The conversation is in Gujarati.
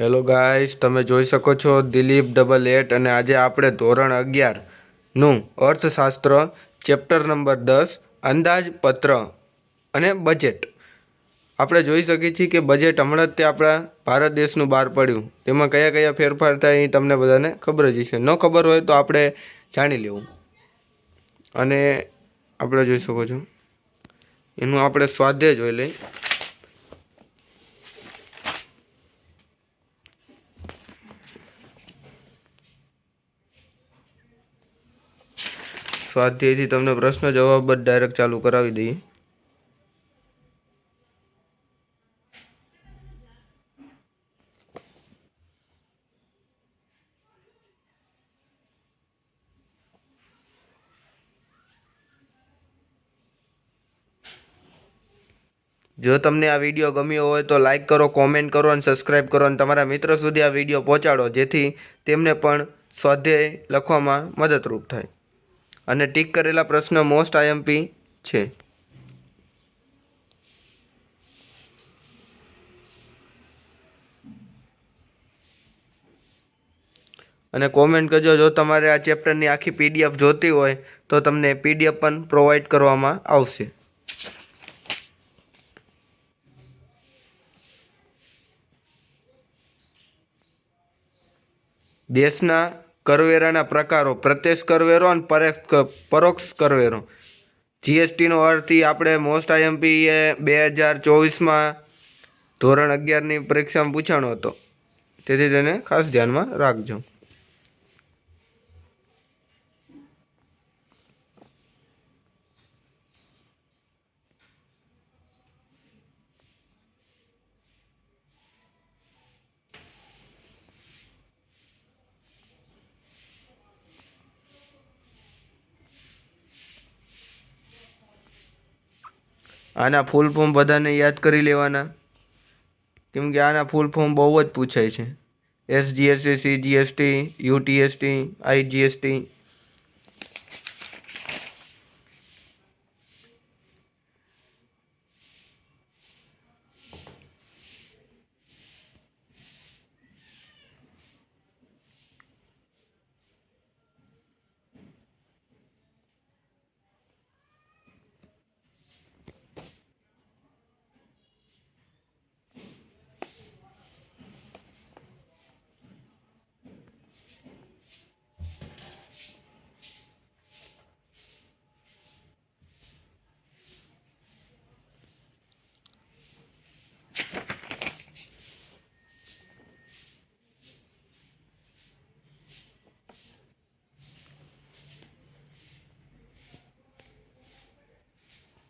હેલો ગાઈસ તમે જોઈ શકો છો દિલીપ ડબલ એટ અને આજે આપણે ધોરણ અગિયારનું અર્થશાસ્ત્ર ચેપ્ટર નંબર દસ અંદાજપત્ર અને બજેટ આપણે જોઈ શકીએ છીએ કે બજેટ હમણાં જ તે આપણા ભારત દેશનું બહાર પડ્યું. તેમાં કયા કયા ફેરફાર થાય એ તમને બધાને ખબર જ હશે. ન ખબર હોય તો આપણે જાણી લેવું. અને આપણે જોઈ શકો છો. એનું આપણે સ્વાધ્યાય જોઈ લઈએ. સ્વાધ્યાયથી તમને પ્રશ્ન જવાબ જ ડાયરેક્ટ ચાલુ કરાવી દઈએ. જો તમને આ વીડિયો ગમ્યો હોય તો લાઇક કરો કોમેન્ટ કરો અને સબસ્ક્રાઈબ કરો અને તમારા મિત્રો સુધી આ વીડિયો પહોંચાડો, જેથી તેમને પણ સ્વાધ્યાય લખવામાં મદદરૂપ થાય. અને ટીક કરેલા પ્રશ્નો મોસ્ટ આઈએમપી છે. અને કોમેન્ટ કરજો, જો તમારે આ ચેપ્ટરની આખી પીડીએફ જોતી હોય, તો તમને પીડીએફ પણ પ્રોવાઈડ કરવામાં આવશે. દેશના કરવેરાના પ્રકારો, પ્રત્યક્ષ કરવેરો અને પરેક્ષ પરોક્ષ કરવેરો. જીએસટીનો અર્થ આપણે મોસ્ટ આઈએમપી એ બે હજાર ચોવીસમાં ધોરણ અગિયારની પરીક્ષામાં પૂછાણો હતો. તેથી તેને ખાસ ધ્યાનમાં રાખજો. આના ફૂલ ફોર્મ બધાને યાદ કરી લેવાના. કેમ કે આના ફૂલ ફોર્મ બહુ જ પૂછાય છે. SGST CGST યુટીએસટી IGST